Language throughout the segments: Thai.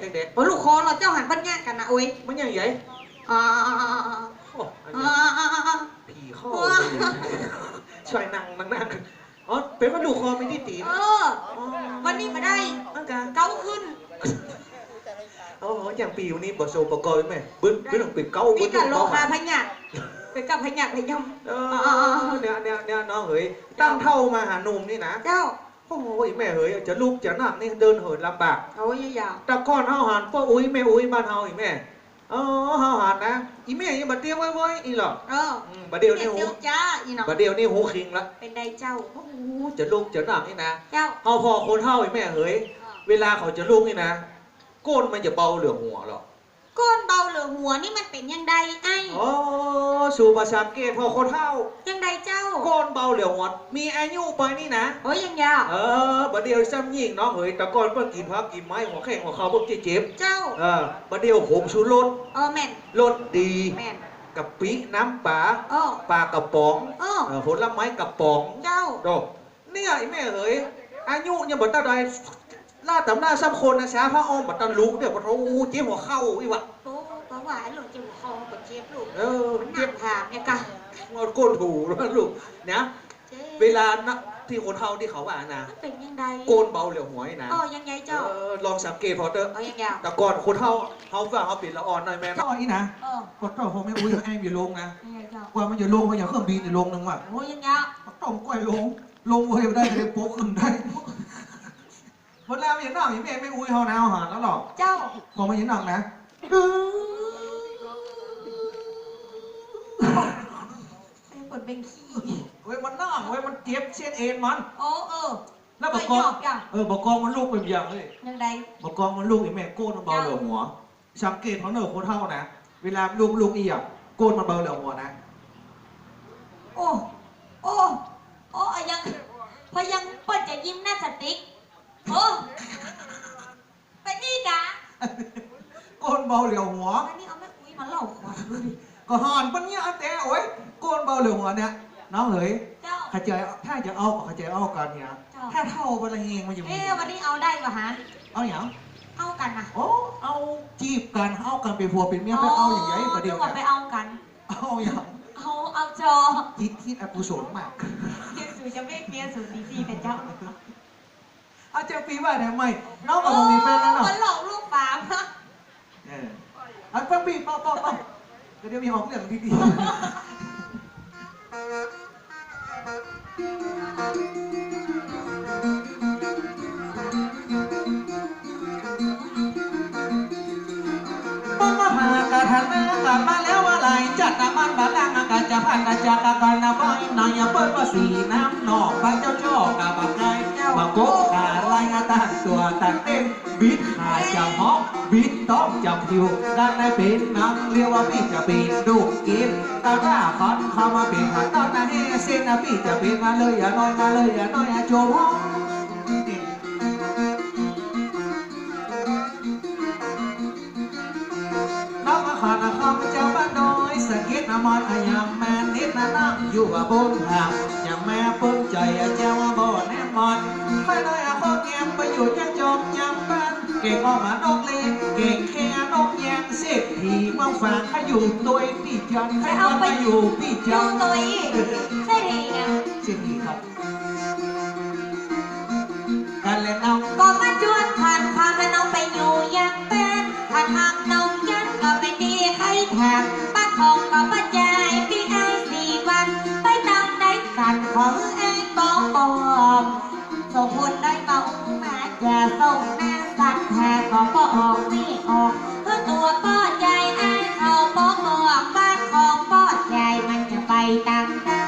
ช่วยแข่งเด็กโอ้ลูกคอเราเจ้าหันปัญญากันนะโอ้ยๆมันยังไงอ่าโอ้อันอ่านี้อ่าอ่าผีข้อเลยช่วยนั่งนั่งนั่งอ๋อเป็นว่าดูคอไม่ได้ตีนเออ วันนี้มาได้นั่งกลางเก้าขึ้นอ๋ออย่างปีวันนี้บ่โซบ่กอยแม่บึ้นบึ้นต้องปิดเก้ามีบึ้นกับโลเก้าคาพญาเป็นกับพญาพยมเออเนี่ยเนี่ยเนี่ยน้องเฮ้ยตั้งเท่ามาหาหนุ่มนี่นะเจ้า โอ้ยแม่เฮ้ยจะลุกจะนั่งนี่เดินเหินลำบากโอ้ยยาวแต่ก่อนเฮาหันพ่ออุ้ยแม่อุ้ยบ้านเฮาอีแม่อ๋อเฮาหันนะอีแม่ยังบัดเดียวไว้ไว้อีหรอกเอออืมบัดเดียวนี่หูเดียวจ้าอีน้องบัดเดียวนี่หูคิงละเป็นได้เจ้าโอ้จะลุกจะนั่งนี่นะเจ้าเฮาพอคนเฮาอีแม่เฮ้ยเวลาเขาจะลุกนี่นะก้นมันจะเบาเหลือหัวหรอก ก้นเบาเหลือหัวนี่มันเป็นยังไงไอ้อ๋อสู่ภาษาเกตพอคนเฮายังไงเจ้าก้นเบาเหลือหัวมีอายุไปนี่นะโอ้ยยังยาวเออบัดเดียวซ้ำยิ่งน้องเฮ้ยแต่ก่อนเพิ่นกินพักกินไม้หัวแข้งหัวเข่าพวกเจ็บเจ้าๆเออบัดเดียวหงชูรสเออแม่นรสดีแม่นกะปิน้ำปลาเออปลากระป๋องเออเออผลไม้กระป๋องเจ้าดอกเนี่ยไอ้แม่เอ๋ยอายุยังบ่ตันใด ล่าตำล่าซ้ำคนนะช้าพระอ้อมบ่ตันลูกเดี๋ยวบ่ท้องเจ็บหัวเข่าอีวะโอ้ปะหวานหลูกจิ๋วคอปวดเจ็บลูกเออมันหเจ็นับกถามเนี่ยกะงอก้นถูแล้วลูกนะเจ๊เวลานะที่คนเฒ่าที่เขาว่านะมันเป็นยังไงโกนเบาเหลียวหัวนี่นะเออยังไงเจ้าเออลองสังเกตพอเถอะเออยังยาวแต่ก่อนคนเฒ่าเฮาว่าเฮาปิดละอ่อนหน่อยแม่น้อยนี่นะเออก็ต้องผมไม่อุ้ยแอ้อยู่ลงนะยังไงเจ้ากว่ามันจะลงมันอย่างเครื่องบินจะลงนึงว่ะโอ้ยยังยาวต้องก้อยลงลงเว้ยได้เลยโป๊กขึ้นได้ หมดแล้วอย่างน้องอย่างแม่ไม่อุ้ยเฮานะเอาหารแล้วหรอกเจ้าพอมาอย่างน้องนะเป็นคนเป็นขี้เว้ยมันน้องเว้ยมันเจ็บเส้นเอ็นมันโอ้เออแล้วบกไปกหอยงอกอย่างเออบกกองมันลูกเป็นอย่างเลยยังไงบกกองมันลูกไอ้แม่โก้นมันเบาเหลือหัว สังเกตเขาเนอะคนเท่านะ เวลาลูกลูกอีอะโก้นมันเบาเหลือหัวนะ โอ้ โอ้ โอ้อะยังพอยังเปิดจะยิ้มหน้าสติ๊ก โอ้ไปนี่กะโก้นเบาเหลือหัว อันนี้เอาแม่อุ้ยมาเล่าขวัญดูดิก็หอนปัญญาแต่โอ้ยโกนเบาเหลือหัวเนี่ยน้องเอ๋ยเจ้า เข้าใจถ้าจะเอาก็เข้าใจเอากันเนี่ยจ้ะ ถ้าเท่าเวลาเฮงมันจะมีเอ๊ะวันนี้เอาได้ปะฮะเอาอย่างเอากันนะโอ้เอาจีบกันเอากันเป็นผัวเป็นเมียไปเอาอย่างไรประเดี๋ยวนึกว่านะไปเอากัน เอาอย่างเอาเอาจอคิดคิดอกุศลมากเมียสูจะไม่เมียสูดีๆเป็นเจ้า เอาเจ้าปีว่าทำไมน้องกับผมมีแฟนแล้วเนาะมันหลอกลูกปามนะเออเอาเจ้าปีเป้าเป้าเป้าเดี๋ยวมีออกเรื่องดีๆ ทันนะกลับมาแล้วว่าไรจัดน้ำมันบาลังอากาศจะพันกระจากะกันนะบ่อยน่อยเปิดว่าสีน้ำนอกพระเจ้าช่อกะบักไงแก่บักโกะกะลายงาตั้งตัวตั้งเต้นบิดหาจะฮอกบิดต้องจับผิวกันได้เป็นนังเรียกว่าพี่จะเป็นดูกินตาก้าคอนเข้ามาเป็นหาตอนนั้นเฮเส้นนะพี่จะเป็นมาเลยอย่าน้อยมาเลยอย่าน้อยอย่าโจมฮอก นมันยามแม่นิดนะน้ำอยู่ว่าบนหางอย่างแม่ปิ้งใจเจ้าว่าบ่แน่มอนค่อยน้อยอะข้อเงียบไปอยู่ยังจอมยังบ้านเก่งออกมานอกเลนเก่งแค่นกแยงเศรษฐีมืองฝางให้อยู่ตัวพี่จันให้เอาไปอยู่พี่จันตัวอีกใช่ดีไงเศรษฐีครับการเล่นเอาก็มาจวนผ่านความและน้องไปอยู่ยังเป็นถ้าทำน้องยันก็ไปดีให้แถม ป้าทองก็มาจ่ายพี่ไอ้สี่วัน ไปตามได้กันของไอ้ปองปองส่งคนได้เมามาอย่าส่งหน้าสัตว์แท้ก็ก็ออกไม่ออกเพื่อตัวป้อใจไอ้เขาป้องบอกบ้านของป้อใจมันจะไปตามได้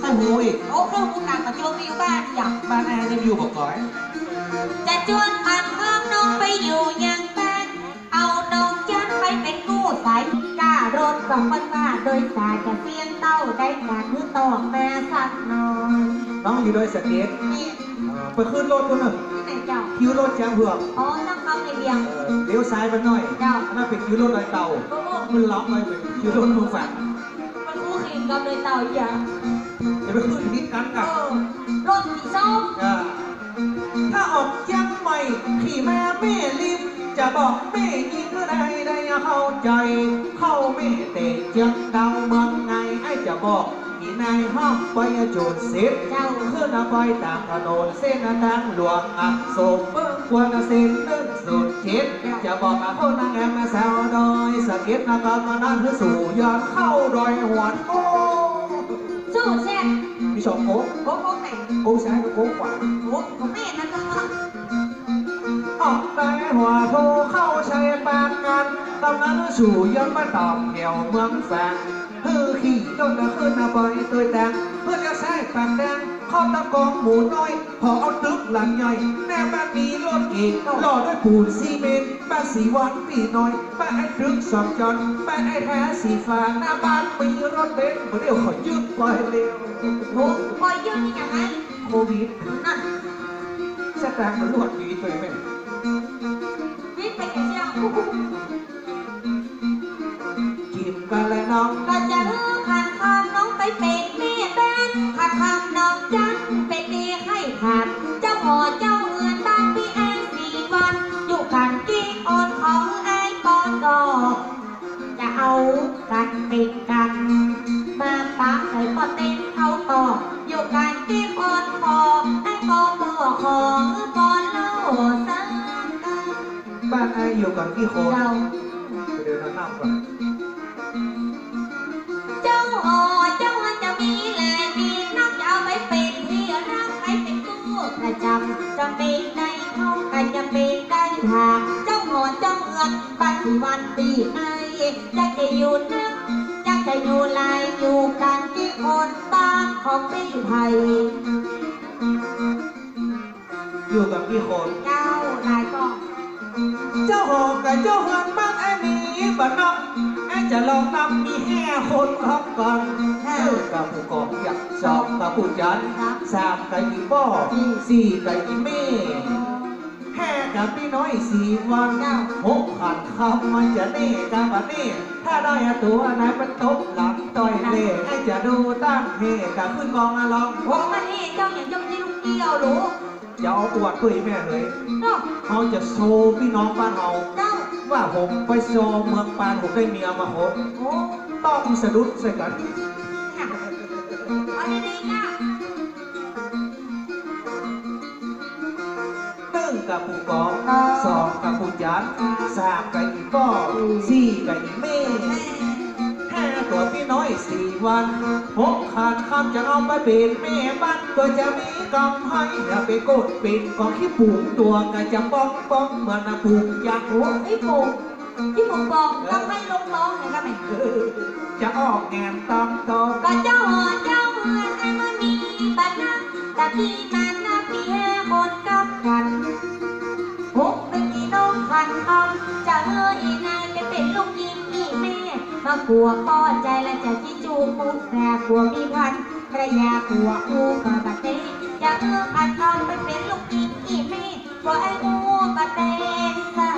ข้าหูอีกโอ้เครื่องมือหนักกับโจมอยู่บ้านอย่างบ้านแอร์จะอยู่กับก้อยจะจวนผ่านข้ามน้องไปอยู่ยังบ้า ล้ารถกับมันว่าโดยสายจะเสียงเต้าได้การมือตอกแม่สักหน่อยน้องอยู่โดยสเก็ตนี่เอ่อไปขึ้นรถคนหนึ่งที่ไหนเจ้าคิวรถช้างเผือกอ๋อนั่งเข้าในเบียง เอ่อเลี้ยวซ้ายไปหน่อยเจ้า อันนั้นเป็นคิวรถลอยเต่าโอ้โหมันล็อกไปเป็นคิวรถมือฝังมันคู่ขิงกับเลยเต่าอย่างอย่าไปขึ้นนิดกันเอกับอรถสีส้มอ่าถ้าออกยังไม่ขี่แม่แม่ลิมจะบอกแม่ยิงก็ได้ได้เข้าใจ เข้าแม่เตะเจียงดังเมืองไงไอ้จะบอกมีนายห้ามไปจุดสิบเจ้าขึ้นไปตามถนนเส้นทางหลวงอักโศกเบิ้งควรเส้นนึ่งสุดจิตจะบอกกับคนนางแอมมาแซวดอยสะกิดนักการมานั้นคือสู่ยอดเข้าดอยหวนโอ้สู้แซ่บมีสองโค้งโอ้โหไหนโค้งซ้ายกับโค้ขวาโอ้ของแม่นั่นก็ออกได้หัวโทเข้าใช้ปากกัน ตำนั้นสู่ยอดมาตอบเหี่ยวเมืองแฝงฮือขี่ต้นนะขึ้นนะบอยตัวแดงเพื่อจะใช้ปากแดงเข้าตะกองหมูน้อยพอเอาตึกหลังใหญ่แน่บ้านมีรถเอกหล่อด้วยปูนซีเมนต์บ้านสีวันปีน้อยบ้านไอ้ตึกสองจอนบ้านไอ้แท้สีฟ้าหน้าบ้านมีรถเบนซ์เดี๋ยวขอยืดไปเร็วโอ้พอยืนนี่ยังไงโควิดนั่นสแตนมันรวดดีตัวเองวิ่งไปแค่เชียวกิ น้องก็จะเลิกขันคำน้องไปเป็นแม่แบนขัดคำน้องจันเป็นดีให้ขาดเจ้าหอเจ้าเงินบ้านพี่แอนสี่วัน อยู่กันกี่คนของไอ้ปอนก็จะเอากันเป็นกัน มาปะให้ปอเต้นเขาต่ออยู่กันกี่คนของไอ้ปอบอกของปอนเล่าสังกันบ้านไอ้อยู่กันกี่คนเราไปเดินน้ำก่อน เจ้าหอเจ้ามันจะมีแหล่ดีนักจะเอาไปเป็นที่รักให้เป็นตู้ประจำจะเป็นได้เข้ากันจะเป็นได้หากเจ้าหอเจ้าเอือนปัจจุบันปีไอ้จะจะอยู่นักจะจะอยู่ลายอยู่กันที่คนบ้านของพี่ไทยอยู่กับกี่คนเจ้าลายก็เจ้าหอกับเจ้าเฮือนบ้านไอ้มีบ้านนอก จะลองนำมีแห่คนรับกันเออกับผู้กองอยากสอบกับผู้จันสามกับอีป้อสี่กับอีเม่แห่กับพี่น้อยสี่วันหกขันคำมันจะเน่กับอันนี้ถ้าได้ตัวไหนเป็นตบหลังต่อยเล่ไอ้จะดูตั้งเฮกับขึ้นกองอลองโอ้มานี่เจ้าอย่างเจ้าที่ลูกเกี่ยวหรู้จะเอาอวดด้วยแม่เลยเจ้าเขาจะโชว์พี่น้องบ้านเราเจ้า ว่าผมไปโชว์เมืองปานผมได้เมียมาหกต้องสะดุดใส่กันเอาดีๆนะหนึ่งกับผู้กองสองกับผู้จันสามกับอีกก็สี่กับอีเม่ ตัวพี่น้อยสี่วันหกขาดคำจะเอาไปเป็นแม่บ้านตัวจะมีกำให้อย่าไปโกดเป็นกองขี้ปูงตัวก็จะป้องป้องเหมือนนะปูงอยากหัวไอ้ปู่ที่ผมบอกต้องให้ลงร้องไงครับแม่เอจะออกงานตามตองก็เจ้าหัวเจ้าเมือนไอ้มันมีปัญหาแต่พี่มันนับพี่แห่คนกับกัน มากลัวป้อใจและจะจิจูมุกแต่กลัวมีพันภรยากลัวอูกับบัดเตจะเอื้อพันคำไปเป็นลูกยิงอีแม่กลัวไอ้อูบัดเตสา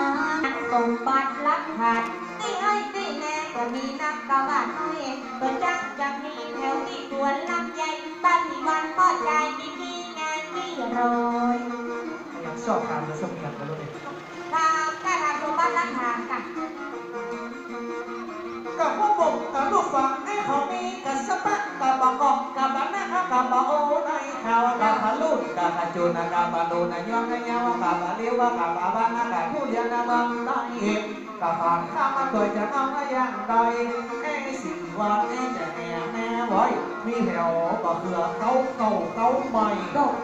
รส่งบัตรลักหัดตีให้ตีแน่ก็มีนักกะบ้านน้อยเปิดจังจะมีแถวที่สวนลำใหญ่บ้านที่วันพ่อใจมีมีงานมีโรอยากชอบการจะสมัครกันเลยตามการทำสมบัติรักฐานกันกับ จูนกับบะลูนยองกันยาวกับบะเลี้ยวกับบะบ้านนะกับผู้ยันบังได้เองกับผ่าข้ามาตัวจะเอามาย่างใดไอ้สิ่งวันไอ้จะแห่แม่ไว้มีแถวก็เคือเขาเก่าเขาใหม่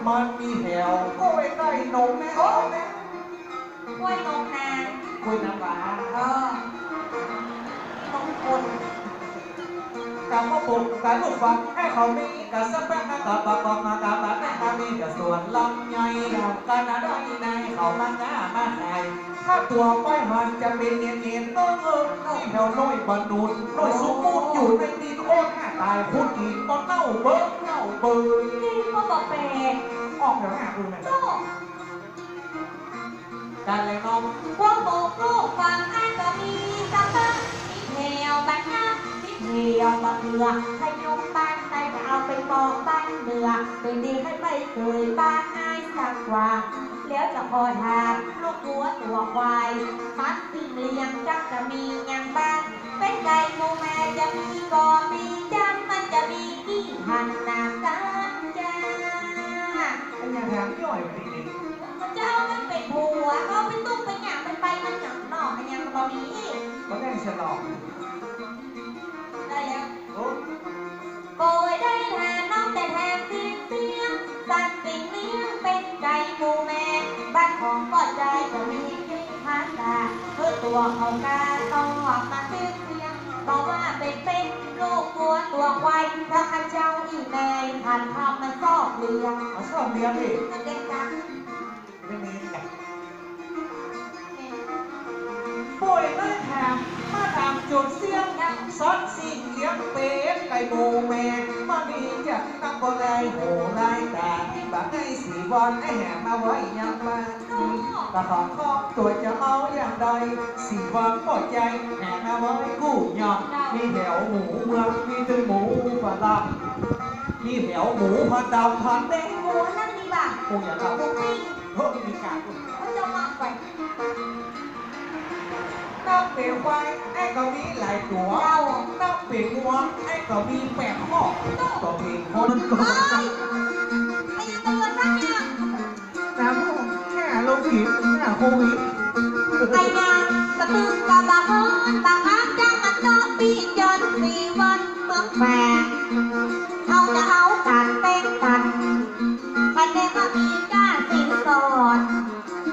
มันมีแถวก็ไว้ใกล้นมแม่โอ้แม่กล้วยนมนางคุยน้ำปลาเออต้องคนกับพ่อปุ่มกับลูกฟังให้เขามีกับสเปกกับปะกองกับบ้านแม่กับมีกับส่วนลำใหญ่กันอะไรในเขามาหน้ามาหายถ้านเป็นเนียนเนียนเออเออน้ อยแถวน้อยบรรนุนน้อยสมมูลอยู่ในดินโอ้แม่ตายพูดอีกตอนเน่าเบิ้งเน่าเบยที่ก็บอกแปลกออกแถวหน้าคุณแม่โจ้การเลยน้องพวกโบกลูกฟังอันก็มีสักพักมีแถวบ้านนา มีแถวบ้านเรือขยมบ้านใครจะเอาไปบอกบ้านเรือเป็นดีให้ไปเคยบ้านนายสักกว่าแล้วจะพอทานลูกวัวตัวควายมัดสิ่งเลี้ยงจักจะมีอย่างบ้าน เป็นไก่โมแม่จะมีก็มีจันมันจะมีกี่พันนากันจ้าเป็นยังแถมย่อยไปนี่เจ้ามันเป็นผัวเขาเป็นตุ้งเป็นหยางเป็นไปมันหยางหน่อมันยังบอมีก็ได้ฉลอง ตัวเขากาต้องออกมาเสียงเสียงบอกว่าเป็นเป็นลูกวัวตัวควายพระข้าเจ้าอีแม่พันทำมันซอกเลี้ยงเอาชอบเลี้ยงดิเด็กจังไม่มีไงป่วยไม่แถมมาทำจุดเสียงซอสสิ่งเลี้ยงเป็ดไก่โมแมงมาดีจัดนักบ่ได้โหไล่ตาบางไอ้สีบอลไอ้แหมมาไว้ยังมา ตาของข้อตัวจะเอาอย่างใดสีบอลปลดใจแหมมาไว้กู้ยอมมีแถวหมูเมืองมีถึงหมูฝรั่งมีแถวหมูพันดาวพันแดงหมูนั่นดีบ่ะคงอย่างเราหมูปิ้งเฮ้ยมีการเขาจะมาไปนับเป็นควายไอ้ก็มีหลายตัวเรานับเป็นวัวไอ้ก็มีแปดข้อก็เป็นคนก็ ไอ้ยังกระตึงกระบะฮอนบางครั้งจ้างมันจอปีจนสี่วันเมืองแฝงเขาจะเอากันเต้นกันคันเด้ก็มีก้าสิงสอด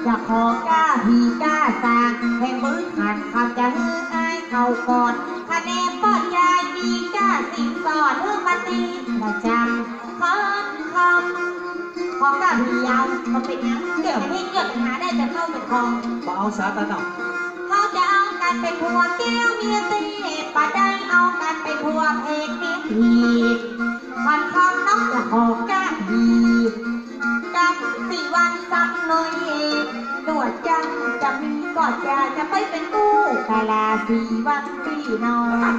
จะขอก้าพีก้าสางแห่งมือขันคำจะฮือไอ้เขาก่อนคะแนนป้อดยายมีก้าสิงสอดเพื่อมาตีประจำคำคำ ของกับเดียวมันเป็นยังเกิดให้เกิดปัญหาได้แต่เข้าเป็นของมาเอาสาตาหนักเขาจะเอากันเป็นผัวแก้วเมียตีปะได้เอากันเป็นผัวเพกเมียผีวันคำน้องละหอกก้าดีกับสี่วันสักหน่อยหนวดจังจะมีก่อนจะจะไม่เป็นกู้กาลาสี่วันสี่นอน